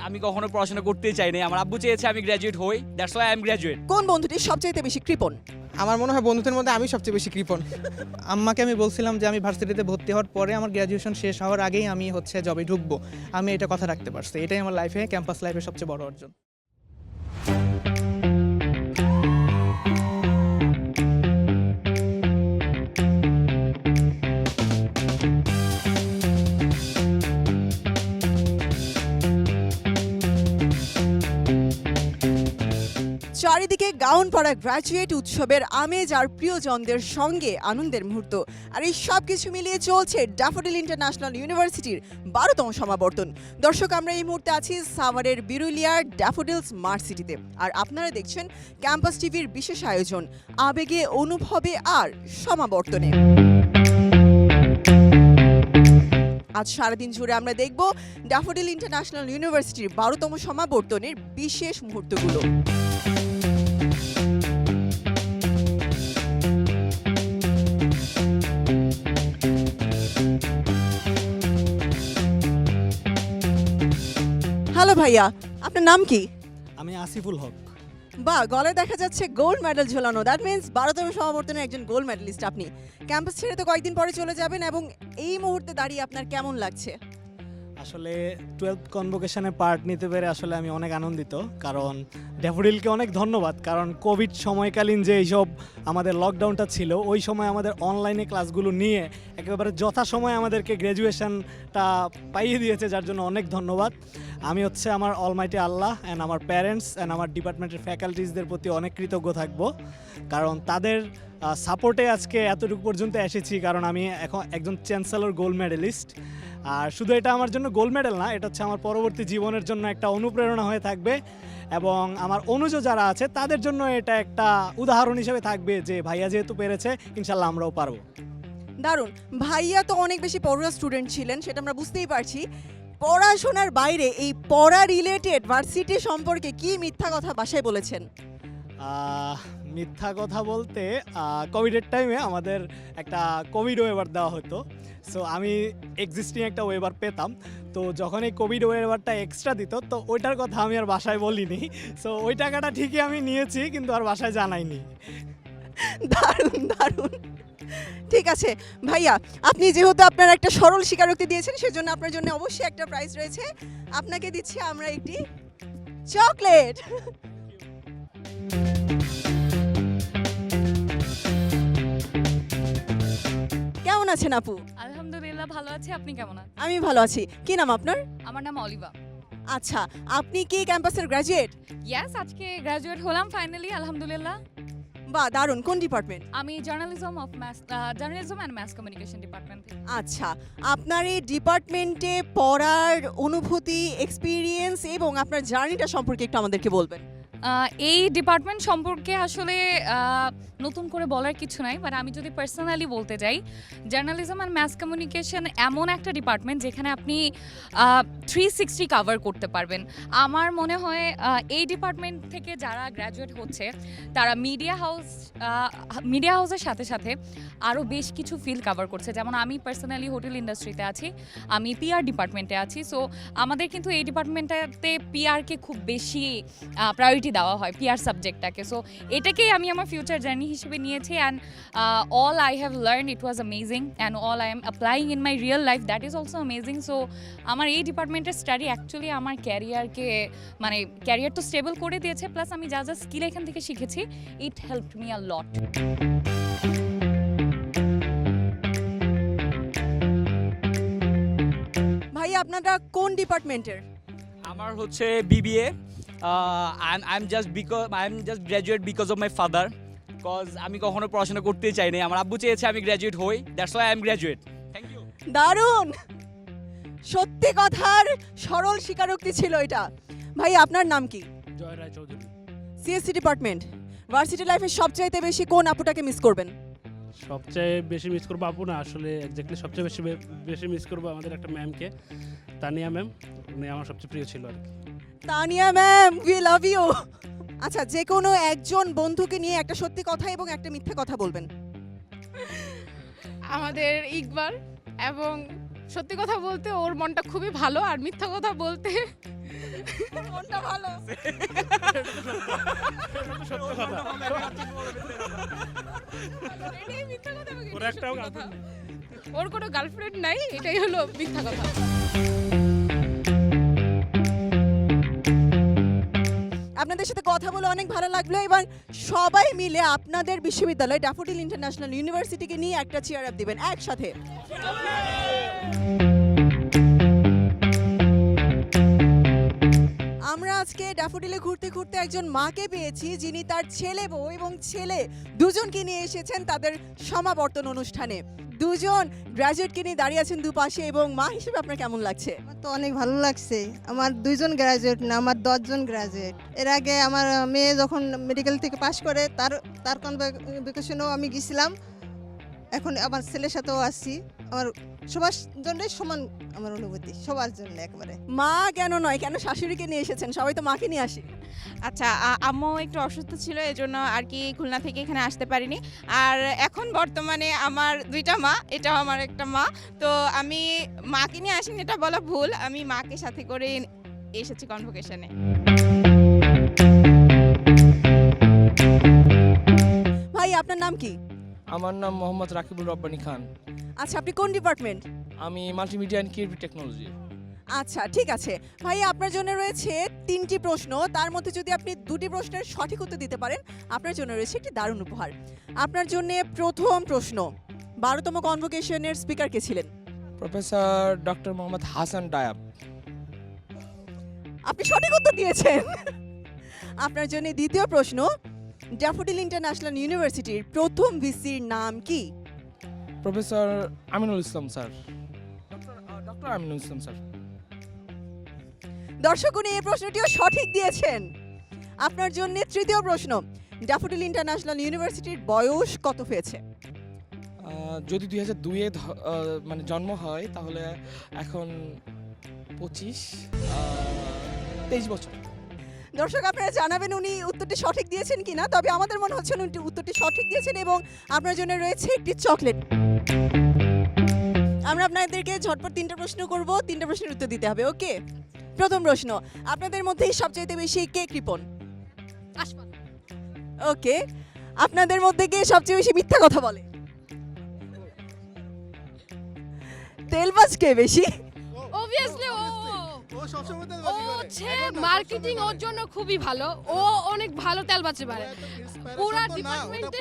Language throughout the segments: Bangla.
আমি কখনো পড়াশোনা করতে চাই নাই। আমার আব্বু চেয়েছে আমি গ্র্যাজুয়েট হই। That's why I am graduate কোন বন্ধুটি সবচেয়ে বেশি কৃপণ? আমার মনে হয় বন্ধুদের মধ্যে আমি সবচেয়ে বেশি কৃপণ। আম্মাকে আমি বলছিলাম যে আমি ভার্সিটিতে ভর্তি হওয়ার পরে আমার গ্র্যাজুয়েশন শেষ হওয়ার আগেই আমি হচ্ছে জবে ঢুকবো। আমি এটা কথা রাখতে পারছি। এটাই আমার লাইফে ক্যাম্পাস লাইফে সবচেয়ে বড় অর্জন। চারিদিকে গাউন পরা গ্র্যাজুয়েট উৎসবের আমেজ আর প্রিয়জনদের সঙ্গে আনন্দের মুহূর্ত। আর এই সব কিছু মিলিয়ে চলছে ড্যাফোডিল ইন্টারন্যাশনাল ইউনিভার্সিটির বারোতম সমাবর্তন। দর্শক, আমরা এই মুহূর্তে আছি সাভারের বিরুলিয়ার ড্যাফোডিল স্মার্ট সিটিতে আর আপনারা দেখছেন ক্যাম্পাস টিভির বিশেষ আয়োজন, আবেগে, অনুভবে আর সমাবর্তনে। আজ সারাদিন জুড়ে আমরা দেখব ড্যাফোডিল ইন্টারন্যাশনাল ইউনিভার্সিটির বারোতম সমাবর্তনের বিশেষ মুহূর্তগুলো। হ্যালো ভাইয়া আপনার নাম কি? আমি আসিফুল হক। বা গলে দেখা যাচ্ছে গোল্ড মেডেল ঝোলানো। দ্যাট মিন্স ভারতের সমাবর্তনে একজন গোল্ড মেডেলিস্ট আপনি। ক্যাম্পাস ছেড়ে তো কয়েকদিন পরে চলে যাবেন এবং এই মুহূর্তে দাঁড়িয়ে আপনার কেমন লাগছে? আসলে টুয়েলভ কনভোকেশনে পার্ট নিতে পেরে আসলে আমি অনেক আনন্দিত, কারণ ড্যাফোডিলকে অনেক ধন্যবাদ, কারণ কোভিড সময়কালীন যে এইসব আমাদের লকডাউনটা ছিল, ওই সময় আমাদের অনলাইনে ক্লাসগুলো নিয়ে একেবারে যথাসময়ে আমাদেরকে গ্র্যাজুয়েশনটা পাইয়ে দিয়েছে, যার জন্য অনেক ধন্যবাদ। আমি হচ্ছে আমার অলমাইটি আল্লাহ অ্যান্ড আমার প্যারেন্টস অ্যান্ড আমার ডিপার্টমেন্টের ফ্যাকাল্টিসদের প্রতি অনেক কৃতজ্ঞ থাকব, কারণ তাদের সাপোর্টে আজকে এতটুকু পর্যন্ত এসেছি, কারণ আমি এখন একজন চ্যান্সেলর গোল্ড মেডেলিস্ট আর শুধু এটা আমার জন্য গোল্ড মেডেল না এটা হচ্ছে আমার পরবর্তী জীবনের জন্য একটা অনুপ্রেরণা হয়ে থাকবে এবং আমার অনুজ যারা আছে তাদের জন্য এটা একটা উদাহরণ হিসেবে থাকবে যে ভাইয়া যেহেতু পেরেছে ইনশাল্লাহ আমরাও পারব। দারুণ। ভাইয়া তো অনেক বেশি পড়ুয়া স্টুডেন্ট ছিলেন সেটা আমরা বুঝতেই পারছি। পড়াশোনার বাইরে এই পড়া রিলেটেড ভার্সিটি সম্পর্কে কি মিথ্যা কথা বাসায় বলেছেন? মিথ্যা কথা বলতে কোভিডের টাইমে আমাদের একটা কোভিড ওয়েবার দেওয়া হতো। সো আমি এক্সিস্টিং একটা ওয়েবার পেতাম। তো যখন এই কোভিড ওয়েবারটা এক্সট্রা দিত, তো ওইটার কথা আমি আর বাসায় বলিনি। সো ওই টাকাটা ঠিকই আমি নিয়েছি, কিন্তু আর বাসায় জানাইনি। দারুণ দারুণ। ঠিক আছে, ভাইয়া, আপনি যেহেতু আপনার একটা সরল স্বীকারোক্তি দিয়েছেন, সেজন্য আপনার জন্য অবশ্যই একটা প্রাইজ রয়েছে। আপনাকে দিচ্ছি আমরা একটি চকলেট। আছেন আপু? আলহামদুলিল্লাহ ভালো আছি। আপনি কেমন আছেন? আমি ভালো আছি। কি নাম আপনার? আমার নাম অলিভা। আচ্ছা আপনি কি ক্যাম্পাসের গ্র্যাজুয়েট ইয়াস আজকে গ্র্যাজুয়েট হলাম ফাইনালি আলহামদুলিল্লাহ। বা দারুণ। কোন ডিপার্টমেন্ট আমি journalism of mass journalism and mass communication department আচ্ছা আপনার এই ডিপার্টমেন্টে পড়ার অনুভূতি এক্সপিরিয়েন্স এবং আপনার জার্নিটা সম্পর্কে একটু আমাদেরকে বলবেন। এই ডিপার্টমেন্ট সম্পর্কে আসলে নতুন করে বলার কিছু নাই বাট আমি যদি পার্সোনালি বলতে যাই জার্নালিজম অ্যান্ড ম্যাস কমিউনিকেশন এমন একটা ডিপার্টমেন্ট যেখানে আপনি থ্রি সিক্সটি কাভার করতে পারবেন। আমার মনে হয় এই ডিপার্টমেন্ট থেকে যারা গ্র্যাজুয়েট হচ্ছে, তারা মিডিয়া হাউস মিডিয়া হাউসের সাথে সাথে আরও বেশ কিছু ফিল্ড কাভার করছে। যেমন আমি পার্সোনালি হোটেল ইন্ডাস্ট্রিতে আছি, আমি পিআর ডিপার্টমেন্টে আছি সো আমাদের কিন্তু এই ডিপার্টমেন্টটাতে পিআরকে খুব বেশি প্রায়োরিটি দেওয়া হয় পিআর সাবজেক্টটাকে সো এটাকেই আমি আমার ফিউচার জার্নি হিসেবে নিয়েছি and all I have learn it was amazing and all I am applying in my real life that is also amazing so আমার এই ডিপার্টমেন্টের স্টাডি অ্যাকচুয়ালি আমার ক্যারিয়ারকে মানে ক্যারিয়ার তো স্টেবল করে দিয়েছে প্লাস আমি যা যা স্কিল এখান থেকে শিখেছি it help me a lot ভাই আপনারা কোন ডিপার্টমেন্টের আমার হচ্ছে BBA I am just because I am just graduate because of my father because আমি কখনো পড়াশোনা করতেই চাই নাই আমার আব্বু চেয়েছে আমি গ্র্যাজুয়েট হই। That's why I am graduate thank you দারুণ! সত্যি কথার সরল স্বীকারোক্তি ছিল এটা। ভাই আপনার নাম কি? Joy Roy Chowdhury. CSC department varsity লাইফে সবচাইতে বেশি কোন আপুটাকে মিস করবেন? সবচেয়ে বেশি মিস করব আপু না আসলে একজাক্টলি সবচেয়ে বেশি বেশি মিস করব আমাদের একটা ম্যামকে তানিয়া ম্যাম উনি আমার সবচেয়ে প্রিয় ছিল আর কি। Tania ma'am we love you আচ্ছা যে কোনো একজন বন্ধুকে নিয়ে একটা সত্যি কথা এবং একটা মিথ্যা কথা বলবেন। আমাদের ইকবাল এবং সত্যি কথা বলতে ওর মনটা খুবই ভালো আর মিথ্যা কথা বলতে কোনটা ভালো। ওর কোনো গার্লফ্রেন্ড নাই এটাই হলো মিথ্যা কথা। আপনাদের সাথে কথা বলে অনেক ভালো লাগল। এবং সবাই মিলে আপনাদের বিশ্ববিদ্যালয় ড্যাফোডিল ইন্টারন্যাশনাল ইউনিভার্সিটিকে নিয়ে একটা চেয়ার আপ দেবেন একসাথে। আমরা আজকে ড্যাফোডিলে ঘুরতে ঘুরতে একজন মাকে পেয়েছি, যিনি তার ছেলে বউ এবং ছেলে দুজনকে নিয়ে এসেছেন তাদের সমাবর্তন অনুষ্ঠানে। দুজন গ্র্যাজুয়েটকে নিয়ে দাঁড়িয়ে আছেন দুপাশে এবং মা হিসেবে আপনার কেমন লাগছে? আমার তো অনেক ভালো লাগছে। আমার দুইজন গ্রাজুয়েট না, আমার দশজন গ্রাজুয়েট। এর আগে আমার মেয়ে যখন মেডিকেল থেকে পাশ করে, তার তার কনভেকেশনেও আমি গেছিলাম। এখন আমার ছেলের সাথেও আসছি আমার সবার জন্যই সমান আমার অনুভূতি সবার জন্য একবারে। মা কেন নয় কেন শাশুড়িকে নিয়ে এসেছেন? সবাই তো মাকে নিয়ে আসে। আচ্ছা আম্মু একটু অসুস্থ ছিল এজন্য আর কি খুলনা থেকে এখানে আসতে পারিনি। আর এখন বর্তমানে আমার দুইটা মা এটাও আমার একটা মা। তো আমি মাকে নিয়ে আসিনি এটা বলা ভুল। আমি মাকে সাথে করে এসেছি কনভোকেশনে ভাই আপনার নাম কি? আমার নাম মোহাম্মদ রাকিবুল রব্বানি খান। আচ্ছা আপনি কোন ডিপার্টমেন্ট? আমি মাল্টিমিডিয়া অ্যান্ড ক্রিয়েটিভ টেকনোলজি। আচ্ছা ঠিক আছে। ভাই আপনার জন্য রয়েছে তিনটি প্রশ্ন। তার মধ্যে যদি আপনি দুটি প্রশ্নের সঠিক উত্তর দিতে পারেন আপনার জন্য রয়েছে একটি দারুণ উপহার। আপনার জন্য প্রথম প্রশ্ন বারোতম কনভোকেশনের স্পিকার কে ছিলেন? Professor doctor Mohammad Hasan Diab. আপনি সঠিক উত্তর দিয়েছেন। আপনার জন্য দ্বিতীয় প্রশ্ন ড্যাফোডিল ইন্টারন্যাশনাল ইউনিভার্সিটির প্রথম ভিসির নাম কি? Professor Aminul Islam sir. Doctor Aminul Islam sir. দর্শক উনি এই প্রশ্নটিও সঠিক দিয়েছেন। আপনার জন্য তৃতীয় প্রশ্ন ড্যাফোডিল ইন্টারন্যাশনাল ইউনিভার্সিটির বয়স কত হয়েছে? যদি দুই হাজার দুইয়ে মানে জন্ম হয় তাহলে এখন পঁচিশ তেইশ বছর। দর্শক, আপনারা জানাবেন উনি উত্তরটি সঠিক দিয়েছেন কিনা, তবে আমাদের মনে হচ্ছে উনি উত্তরটি সঠিক দিয়েছেন এবং আপনার জন্য রয়েছে একটি চকলেট। আমরা আপনাদেরকে ঝটপট তিনটা প্রশ্ন করব, তিনটা প্রশ্নের উত্তর দিতে হবে, ওকে? প্রথম প্রশ্ন, আপনাদের মধ্যেই সবচাইতে বেশি কে কৃপণ? ওকে, আপনাদের মধ্যে কে সবচেয়ে বেশি মিথ্যা কথা বলে? তেলবাজ কে বেশি? অবভিয়াসলি ও। ও হচ্ছে মার্কেটিং ওর জন্য খুবই ভালো। ও অনেক ভালো তেল বাঁচতে পারে পুরা ডিপার্টমেন্টে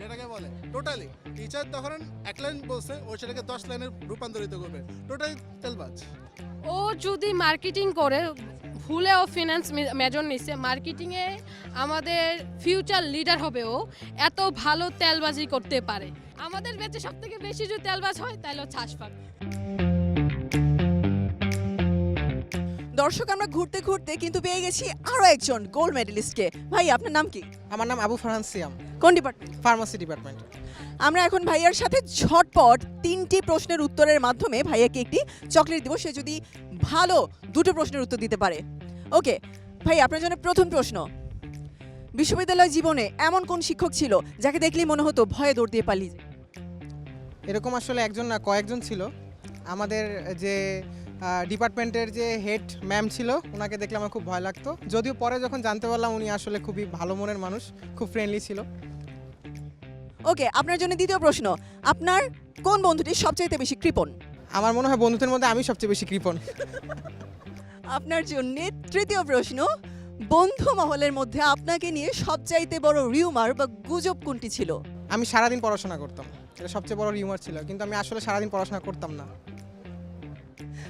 যেটাকে বলে। টোটালি টিচার তখন এক লাইন বলছে ও সেটাকে দশ লাইনে রূপান্তরিত করবে। টোটালি তেলবাজ। ও যদি মার্কেটিং করে ভুলেও ফিনান্স মেজর নিচ্ছে মার্কেটিংয়ে আমাদের ফিউচার লিডার হবে ও এত ভালো তেলবাজি করতে পারে। আমাদের বেঁচে সব থেকে বেশি যদি তেলবাজ হয় তাহলে হচ্ছে আশফাক দর্শক আমরা ঘুরতে ঘুরতে কিন্তু পেয়ে গেছি আরও একজন গোল্ড মেডেলিস্টকে ভাই আপনার নাম কি? আমার নাম আবু ফারহান সিয়াম। কোন ডিপার্টমেন্ট ফার্মাসি ডিপার্টমেন্ট আমরা এখন ভাইয়ার সাথে ঝটপট তিনটি প্রশ্নের উত্তরের মাধ্যমে ভাইয়াকে একটি চকলেট দিব। সে যদি ভালো দুটো প্রশ্নের উত্তর দিতে পারে। ওকে ভাই আপনার জন্য প্রথম প্রশ্ন। বিশ্ববিদ্যালয় জীবনে এমন কোন শিক্ষক ছিল যাকে দেখলেই মনে হতো ভয়ে দৌড় দিয়ে পালিয়ে? এরকম আসলে একজন না কয়েকজন ছিল। আমাদের যে ডিপার্টমেন্টের যে হেড ম্যাম ছিল ওনাকে দেখলে আমার খুব ভয় লাগতো। যদিও পরে যখন জানতে পারলাম উনি আসলে খুবই ভালো মনের মানুষ খুব ফ্রেন্ডলি ছিল। ওকে আপনার জন্য দ্বিতীয় প্রশ্ন আপনার কোন বন্ধুটি সবচাইতে বেশি কৃপণ? আমার মনে হয় বন্ধুদের মধ্যে আমি সবচেয়ে বেশি কৃপণ। আপনার জন্য তৃতীয় প্রশ্ন বন্ধু মহলের মধ্যে আপনাকে নিয়ে সবচাইতে বড় রিউমার বা গুজব কোনটি ছিল? আমি সারাদিন পড়াশোনা করতাম। এটা সবচেয়ে বড় রিউমার ছিল কিন্তু আমি আসলে সারাদিন পড়াশোনা করতাম না।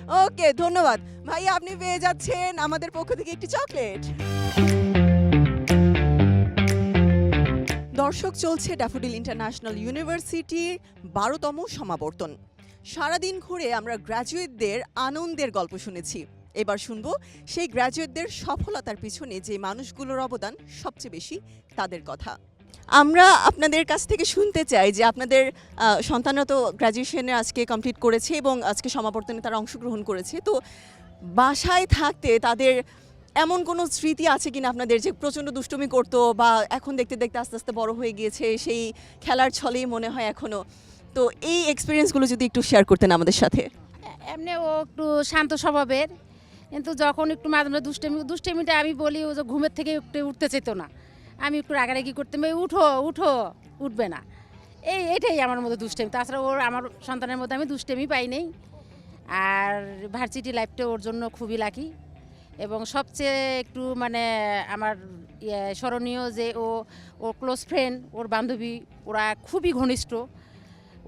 ওকে, ধন্যবাদ। ভাই আপনি পেয়ে যাচ্ছেন আমাদের পক্ষ থেকে একটি চকলেট। দর্শক, চলছে ড্যাফোডিল ইন্টারন্যাশনাল ইউনিভার্সিটির বারোতম সমাবর্তন। সারাদিন ঘুরে আমরা গ্র্যাজুয়েটদের আনন্দের গল্প শুনেছি। এবার শুনব সেই গ্র্যাজুয়েটদের সফলতার পিছনে যে মানুষগুলোর অবদান সবচেয়ে বেশি, তাদের কথা। আমরা আপনাদের কাছ থেকে শুনতে চাই যে আপনাদের সন্তানরা তো গ্র্যাজুয়েশনে আজকে কমপ্লিট করেছে এবং আজকে সমাবর্তনে তারা অংশগ্রহণ করেছে। তো বাসায় থাকতে তাদের এমন কোনো স্মৃতি আছে কিনা আপনাদের যে প্রচণ্ড দুষ্টুমি করতো বা এখন দেখতে দেখতে আস্তে আস্তে বড় হয়ে গিয়েছে, সেই খেলার ছলেই মনে হয় এখনও তো এই এক্সপিরিয়েন্সগুলো যদি একটু শেয়ার করতেন আমাদের সাথে। এমনি ও একটু শান্ত স্বভাবের, কিন্তু যখন একটু মাঝে মাঝে দুষ্টামি, দুষ্টামিটা আমি বলি ও যে ঘুমের থেকে একটু উঠতে চেত না। আমি একটু রাগারাগি করতে বলি, উঠো উঠো। উঠবে না। এই এটাই আমার মধ্যে দুষ্টামি। তাছাড়া ওর আমার সন্তানের মধ্যে আমি দুষ্টামি পাই নেই। আর ভার্সিটি লাইফটা ওর জন্য খুবই লাকি। এবং সবচেয়ে একটু মানে আমার ইয়ে স্মরণীয় যে ও ওর ক্লোজ ফ্রেন্ড ওর বান্ধবী ওরা খুবই ঘনিষ্ঠ।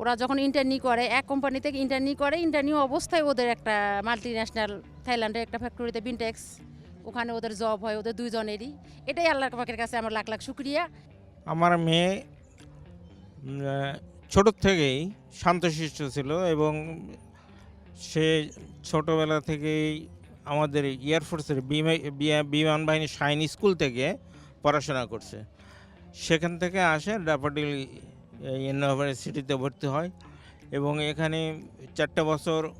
ওরা যখন ইন্টারনি করে এক কোম্পানি থেকে ইন্টারনি করে ইন্টারনিউ অবস্থায় ওদের একটা মাল্টি ন্যাশনাল থাইল্যান্ডের একটা ফ্যাক্টরিতে বিনটেক্স ওখানে ওদের জব হয়, ওদের দুইজনেরই। এটাই আল্লাহর পাকের কাছে আমার লাখ লাখ শুক্রিয়া। আমার মেয়ে ছোটোর থেকেই শান্তশিষ্ট ছিল এবং সে ছোটোবেলা থেকেই আমাদের এয়ারফোর্সের বিমা- বিমান বাহিনী সাইন স্কুল থেকে পড়াশোনা করছে। সেখান থেকে আসে ড্যাফোডিল ইউনিভার্সিটিতে ভর্তি হয় এবং এখানে চারটে বছর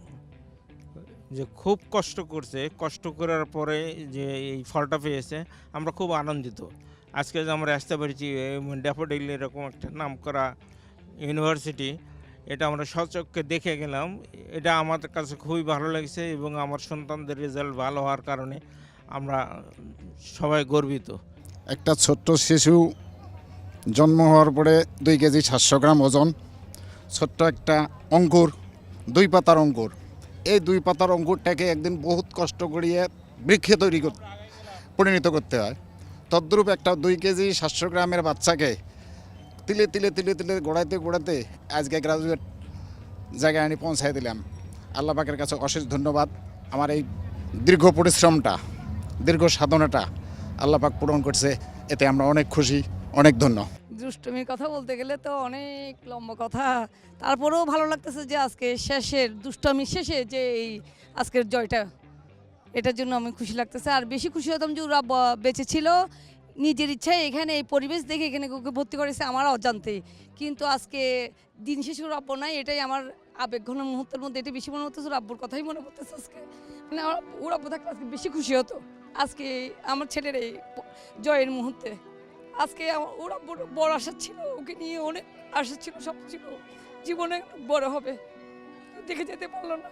যে খুব কষ্ট করছে, কষ্ট করার পরে যে এই ফলটা পেয়েছে, আমরা খুব আনন্দিত। আজকে যে আমরা আসতে পেরেছি ড্যাফোডিল এরকম একটা নাম করা ইউনিভার্সিটি, এটা আমরা সচক্ষে দেখে গেলাম। এটা আমাদের কাছে খুবই ভালো লাগছে এবং আমার সন্তানদের রেজাল্ট ভালো হওয়ার কারণে আমরা সবাই গর্বিত। একটা ছোট্ট শিশু জন্ম হওয়ার পরে দুই কেজি সাতশো গ্রাম ওজন, ছোট্ট একটা অঙ্কুর, দুই পাতার অঙ্কুর। এই দুই পাতার অঙ্কুরটাকে একদিন বহুত কষ্ট করিয়ে বৃক্ষে তৈরি পরিণত করতে হয়। তদ্রূপ একটা দুই কেজি সাতশো গ্রামের বাচ্চাকে তিলে তিলে তিলে তিলে গোড়াইতে গোড়াতে আজকে গ্রাজুয়েট জায়গায় আমি পৌঁছাই দিলাম। আল্লাহ পাকের কাছে অশেষ ধন্যবাদ। আমার এই দীর্ঘ পরিশ্রমটা, দীর্ঘ সাধনাটা আল্লাহ পাক পূরণ করছে, এতে আমরা অনেক খুশি, অনেক ধন্য। দুষ্টমির কথা বলতে গেলে তো অনেক লম্বা কথা। তারপরেও ভালো লাগতেছে যে আজকে শেষের দুষ্টমি শেষে যে এই আজকের জয়টা, এটার জন্য আমি খুশি লাগতেছে। আর বেশি খুশি হতাম যে ওরা বেঁচে ছিল। নিজের ইচ্ছায় এখানে এই পরিবেশ দেখে এখানে ওকে ভর্তি করেছে আমার অজান্তে। কিন্তু আজকে দিন শেষে ওর নাই, এটাই আমার আবেগ ঘন মুহূর্তের মধ্যে এটা বেশি মনে হতেছে ওর কথাই মনে পড়তেছে আজকে। মানে ওর আব্বু থাকলে আজকে বেশি খুশি হতো। আজকে আমার ছেলের এই জয়ের মুহূর্তে। আজকে আমার ওরা বড় বড় আশা ছিল ওকে নিয়ে অনেক আশা ছিল সব ছিল। জীবনে বড় হবে। দেখে যেতে পারল না।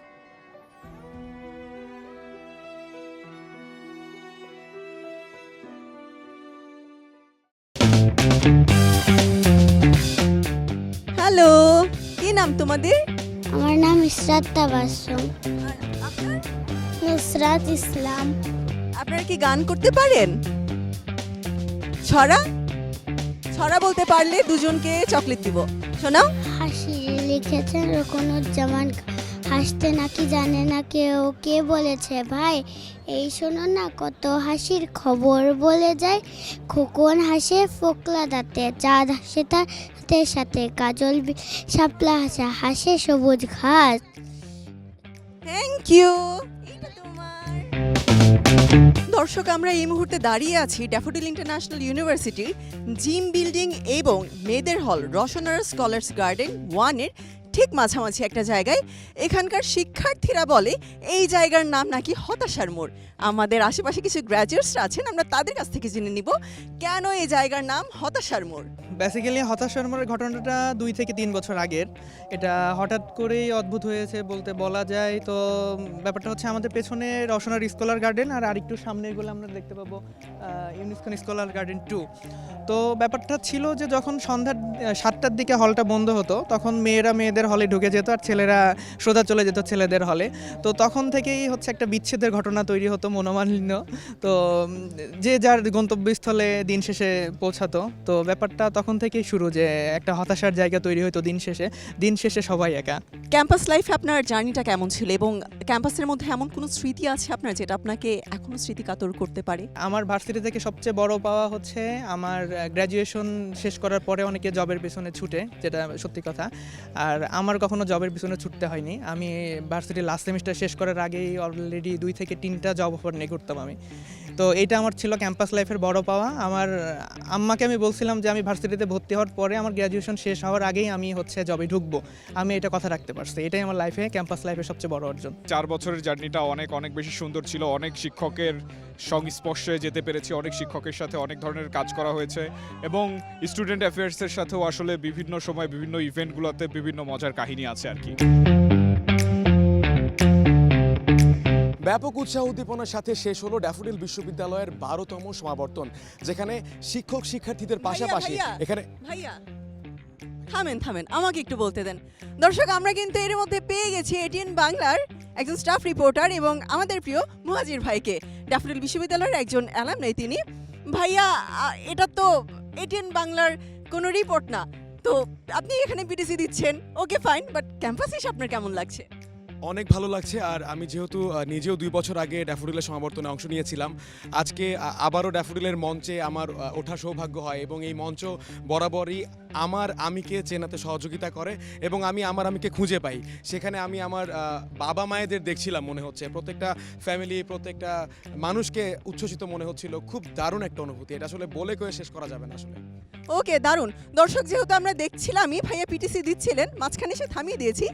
হ্যালো কি নাম তোমাদের? আমার নাম ইসরাত তাবাসুম নুসরাত ইসলাম। আপনারা কি গান করতে পারেন? ছড়া? ছড়া বলতে পারলে দুজনকে চকলেট দিব। শোনাও। হাসি লিখেছেন রকনুজ্জামান হাসতে নাকি জানে না কেউ কে বলেছে ভাই এই শোনো না কত হাসির খবর বলে যায়। খোকন হাসে ফোকলা দাঁতে চাঁদ হাসে তার সাথে কাজল শাপলা হাসে হাসে সবুজ ঘাস। থ্যাংক ইউ দর্শক, আমরা এই মুহূর্তে দাঁড়িয়ে আছি ড্যাফোডিল ইন্টারন্যাশনাল ইউনিভার্সিটির জিম বিল্ডিং এবং মেদের হল রসনার স্কলার্স গার্ডেন ওয়ানের ঠিক মাঝামাঝি একটা জায়গায়। এখানকার শিক্ষার্থীরা বলে, এই জায়গার নাম নাকি হতাশার মোড়। আমাদের আশেপাশে কিছু গ্র্যাজুয়েটসরা আছেন, আমরা তাদের কাছ থেকে জেনে নিব, কেন এই জায়গার নাম হতাশার মোড়? বেসিক্যালি হতাশার মোড়ের ঘটনাটা দুই থেকে তিন বছর আগের। এটা হঠাৎ করেই অদ্ভুত হয়েছে বলতে বলা যায়। তো ব্যাপারটা হচ্ছে আমাদের পেছনে রসনার স্কলার গার্ডেন আর আরেকটু সামনে এগুলো আমরা দেখতে পাবো ইউনিস্কন স্কলার গার্ডেন টু তো ব্যাপারটা ছিল যে যখন সন্ধ্যার সাতটার দিকে হলটা বন্ধ হতো, তখন মেয়েরা মেয়েদের হলে ঢুকে যেত আর ছেলেরা সোজা চলে যেত ছেলেদের হলে তো তখন থেকেই হচ্ছে একটা বিচ্ছেদের ঘটনা তৈরি হতো মনোমালিন্য। তো যে যার গন্তব্যস্থলে দিন শেষে পৌঁছাতো। তো ব্যাপারটা তখন থেকেই শুরু যে একটা হতাশার জায়গা তৈরি হতো দিন শেষে। দিন শেষে সবাই একা। ক্যাম্পাস লাইফে আপনার জার্নিটা কেমন ছিল এবং ক্যাম্পাসের মধ্যে এমন কোনো স্মৃতি আছে আপনার যেটা আপনাকে এখনও স্মৃতি কাতর করতে পারে? আমার ভার্সিটি থেকে সবচেয়ে বড় পাওয়া হচ্ছে আমার গ্র্যাজুয়েশন শেষ করার পরে অনেকে জবের পেছনে ছুটে যেটা সত্যি কথা। আর আমার কখনো জবের পিছনে ছুটতে হয়নি। আমি ভার্সিটি লাস্ট সেমিস্টার শেষ করার আগেই অলরেডি দুই থেকে তিনটা জব অফার নিয়ে করতাম আমি। তো এটা আমার ছিল ক্যাম্পাস লাইফের বড় পাওয়া। আমার আম্মাকে আমি বলছিলাম যে আমি ভার্সিটিতে ভর্তি হওয়ার পরে আমার গ্র্যাজুয়েশন শেষ হওয়ার আগেই আমি হচ্ছে জবে ঢুকবো। আমি এটা কথা রাখতে পারছি। এটাই আমার লাইফে ক্যাম্পাস লাইফের সবচেয়ে বড় অর্জন। চার বছরের জার্নিটা অনেক অনেক বেশি সুন্দর ছিল। অনেক শিক্ষকের সংস্পর্শে যেতে পেরেছি। অনেক শিক্ষকের সাথে অনেক ধরনের কাজ করা হয়েছে। এবং স্টুডেন্ট অ্যাফেয়ার্সের সাথেও আসলে বিভিন্ন সময় বিভিন্ন ইভেন্টগুলোতে বিভিন্ন মজার কাহিনী আছে আর কি। ব্যাপক উৎসাহ উদ্দীপনার সাথে শেষ হলো ড্যাফোডিল বিশ্ববিদ্যালয়ের বারোতম সমাবর্তন যেখানে শিক্ষক শিক্ষার্থীদের পাশাপাশি। এখানে ভাইয়া থামেন থামেন আমাকে একটু বলতে দেন। দর্শক আমরা কিন্তু এর মধ্যে পেয়ে গেছি এটিএন বাংলার একজন স্টাফ রিপোর্টার এবং আমাদের প্রিয় মুহাজির ভাইকে। ড্যাফোডিল বিশ্ববিদ্যালয়ের একজন অ্যালামনাই তিনি। ভাইয়া এটা তো এটিএন বাংলার কোনো রিপোর্ট না। তো আপনি এখানে পিটিসি দিচ্ছেন। ওকে ফাইন বাট ক্যাম্পাস এসে আপনার কেমন লাগছে? অনেক ভালো লাগছে আর আমি যেহেতু নিজেও দুই বছর আগে ড্যাফোডিলের সমাবর্তনে অংশ নিয়েছিলাম। আজকে আবারও ড্যাফোডিলের মঞ্চে আমার ওঠা সৌভাগ্য হয় এবং এই মঞ্চ বরাবরই আমার আমিকে চেনাতে সহযোগিতা করে এবং আমি আমার আমিকে খুঁজে পাই। সেখানে আমি আমার বাবা মায়েদের দেখছিলাম মনে হচ্ছে। প্রত্যেকটা ফ্যামিলি প্রত্যেকটা মানুষকে উচ্ছ্বসিত মনে হচ্ছিল। খুব দারুণ একটা অনুভূতি। এটা আসলে বলে কয়ে শেষ করা যাবে না আসলে। ওকে দারুণ। দর্শক যেহেতু আমরা দেখছিলামই ভাইয়া পিটিসি দিচ্ছিলেন মাঝখানে এসে থামিয়ে দিয়েছি।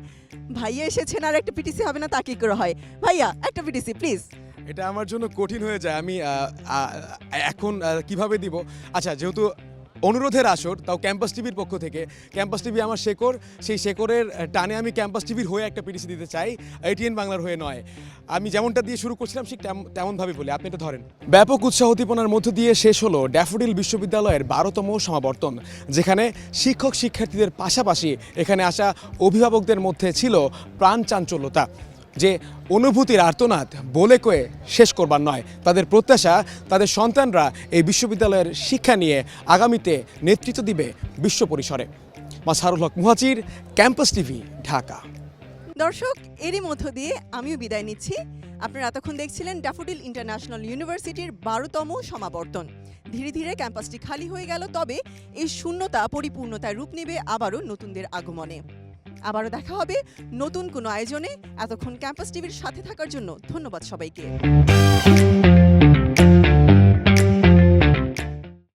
ভাইয়া এসেছেন আর একটা পিটিসি হবে না তা কি করে হয়? ভাইয়া একটা পিটিসি প্লিজ এটা আমার জন্য কঠিন হয়ে যায়। আমি এখন কীভাবে দিব? আচ্ছা যেহেতু অনুরোধের আসর তাও ক্যাম্পাস টিভির পক্ষ থেকে। ক্যাম্পাস টিভি আমার শেকড়, সেই শেকরের টানে আমি ক্যাম্পাস টিভির হয়ে একটা পিটিসি দিতে চাই এটিএন বাংলার হয়ে নয়। আমি যেমনটা দিয়ে শুরু করছিলাম, ঠিক তেম- তেমনভাবে বলি, আপনি এটা ধরেন। ব্যাপক উৎসাহ উদ্দীপনার মধ্য দিয়ে শেষ হলো ড্যাফোডিল বিশ্ববিদ্যালয়ের বারোতম সমাবর্তন, যেখানে শিক্ষক শিক্ষার্থীদের পাশাপাশি এখানে আসা অভিভাবকদের মধ্যে ছিল প্রাণ চাঞ্চল্যতা। যে অনুভূতির আর্তনাদ বলে কয়ে শেষ করবার নয়। তাদের প্রত্যাশা, তাদের সন্তানরা এই বিশ্ববিদ্যালয়ের শিক্ষা নিয়ে আগামীতে নেতৃত্ব দিবে বিশ্ব পরিসরে। Masarul Haque Muhajir, campus TV, Dhaka. দর্শক, এরই মধ্য দিয়ে আমিও বিদায় নিচ্ছি। আপনারা এতক্ষণ দেখছিলেন ড্যাফোডিল ইন্টারন্যাশনাল ইউনিভার্সিটির বারোতম সমাবর্তন। ধীরে ধীরে ক্যাম্পাসটি খালি হয়ে গেল, তবে এই শূন্যতা পরিপূর্ণতায় রূপ নেবে আবারও নতুনদের আগমনে। আবারও দেখা হবে নতুন কোনো আয়োজনে। এতক্ষণ ক্যাম্পাস টিভির সাথে থাকার জন্য ধন্যবাদ সবাইকে।